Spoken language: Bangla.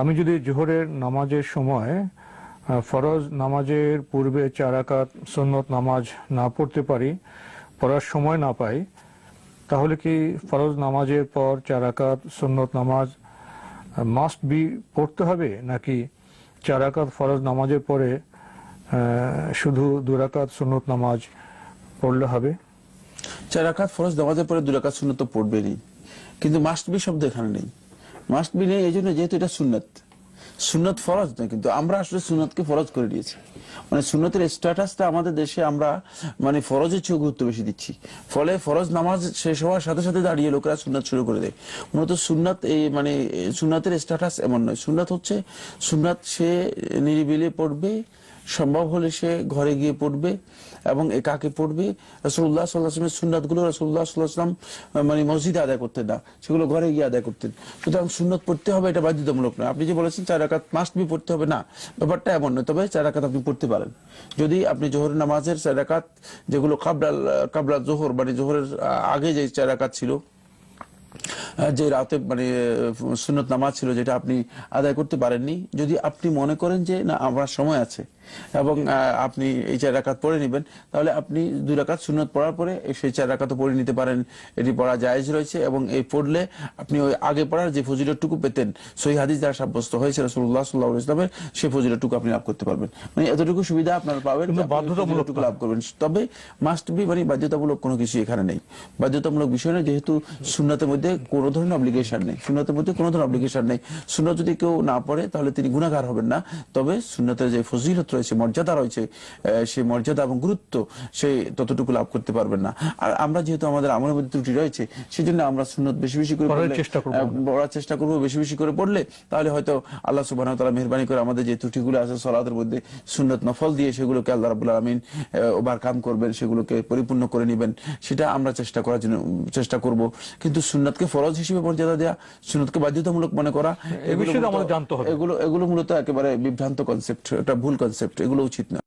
আমি যদি জোহরের নামাজের সময় ফরজ নামাজের পূর্বে চার রাকাত সুন্নত নামাজ না পড়তে পারি, পড়ার সময় না পাই, তাহলে কি ফরজ নামাজের পর চার রাকাত সুন্নত নামাজ মাস্ট বি পড়তে হবে? নাকি চার রাকাত ফরজ নামাজের পরে শুধু দু রাকাত সুন্নত নামাজ পড়লে হবে? চার রাকাত ফরজ নামাজের পরে দু রাকাত সুন্নত তো পড়বেনই। কিন্তু মাস্ট বি শব্দ এখানে নেই। মাস্ট বি নেই এই জন্য যেহেতু এটা সুন্নত। সুন্নত ফরজ না কিন্তু আমরা আসলে সুন্নতকে ফরজ করে দিয়েছি। মানে সুন্নতের স্ট্যাটাসটা আমাদের দেশে আমরা মানে ফরজের চেয়ে গুরুত্ব বেশি দিচ্ছি। ফলে ফরজ নামাজ শেষ হওয়ার সাথে সাথে দাঁড়িয়ে লোকেরা সুন্নাত শুরু করে দেয়। মূলত সুন্নাত এই মানে সুন্নাতের স্ট্যাটাস এমন নয়। সুন্নাত হচ্ছে, সুন্নাত সে নিরিবিলে পড়বে সম্ভব হলে সে ঘরে গিয়ে পড়বে এবং একাকে পড়বে? রসুল্লাহ সাল্লাহামের সুন্নাতগুলো রসুল্লাহ সাল্লাহাম মানে মসজিদে আদায় করতেন না। সেগুলো ঘরে গিয়ে আদায় করতেন। সুতরাং সুন্নত পড়তে হবে এটা বাধ্যতামূলক নয়। আপনি যে বলেছেন চার রাকাত মাস্ট বি পড়তে হবে, না। ব্যাপারটা এমন নয়। তবে চার রাকাত আপনি পড়তে পারেন। যদি আপনি জোহর নামাজের চার রাকাত, যেগুলো কাবলাল কাবলা জোহর মানে জোহরের আগে যে চার রাকাত ছিল যে রাতে মানে সুন্নত নামাজ ছিল, যেটা আপনি আদায় করতে পারেননি, যদি আপনি মনে করেন যে, না, আমার সময় আছে এবং আপনি এই চার রাকাত পড়ে নেবেন। তাহলে আপনি দুই রাকাত সুন্নত পড়ার পরে সেই চার রাকাত পড়ে নিতে পারেন। এটি পড়া জায়েজ রয়েছে এবং এই পড়লে আপনি ওই আগে পড়ার যে ফজিলতটুকু পেতেন সই হাদিস দ্বারা সাব্যস্ত হয়েছে রসুল্লাহ সাল্লাহ ইসলামের সেই ফজিলতটুকু আপনি লাভ করতে পারবেন। মানে এতটুকু সুবিধা আপনারা পাবেন বাধ্যতামূলক লাভ করবেন। তবে মাস্ট বি মানে বাধ্যতামূলক কোনো কিছু এখানে নেই। বাধ্যতামূলক বিষয় নয় যেহেতু সুন্নাতের মধ্যে কোনো ধরনের অব্লিগেশন নেই। সুন্নাতের মধ্যে কোনো ধরনের অব্লিগেশন নেই। সুন্নত যদি কেউ না পড়ে তাহলে তিনি গুণাগার হবেন না। তবে সুন্নতের যে ফজিলত রয়েছে মর্যাদা রয়েছে সেই মর্যাদা এবং গুরুত্ব সেই ততটুকু লাভ করতে পারবেন না। আর আমরা যেহেতু আমাদের আমলের মধ্যে ত্রুটি রয়েছে সেই জন্য আমরা সুন্নত বেশি বেশি করে পড়ার চেষ্টা করব। বেশি বেশি করে পড়লে তাহলে হয়তো আল্লাহ সুবাহ তালা মেহরবানি করে আমাদের যে ত্রুটিগুলো আছে সলাতের মধ্যে সুন্নত নফল দিয়ে সেগুলোকে আল্লাহ রাবুল আলমিন ওভারকাম করবেন সেগুলোকে পরিপূর্ণ করে নেবেন সেটা আমরা চেষ্টা করার জন্য চেষ্টা করব। কিন্তু সুন্নতকে ফরজ হিসেবে মর্যাদা দেওয়া সুন্নতকে বাধ্যতামূলক মনে করা এগুলো এগুলো মূলত একেবারে বিভ্রান্ত কনসেপ্ট এটা ভুল কনসেপ্ট এগুলো উচিত না।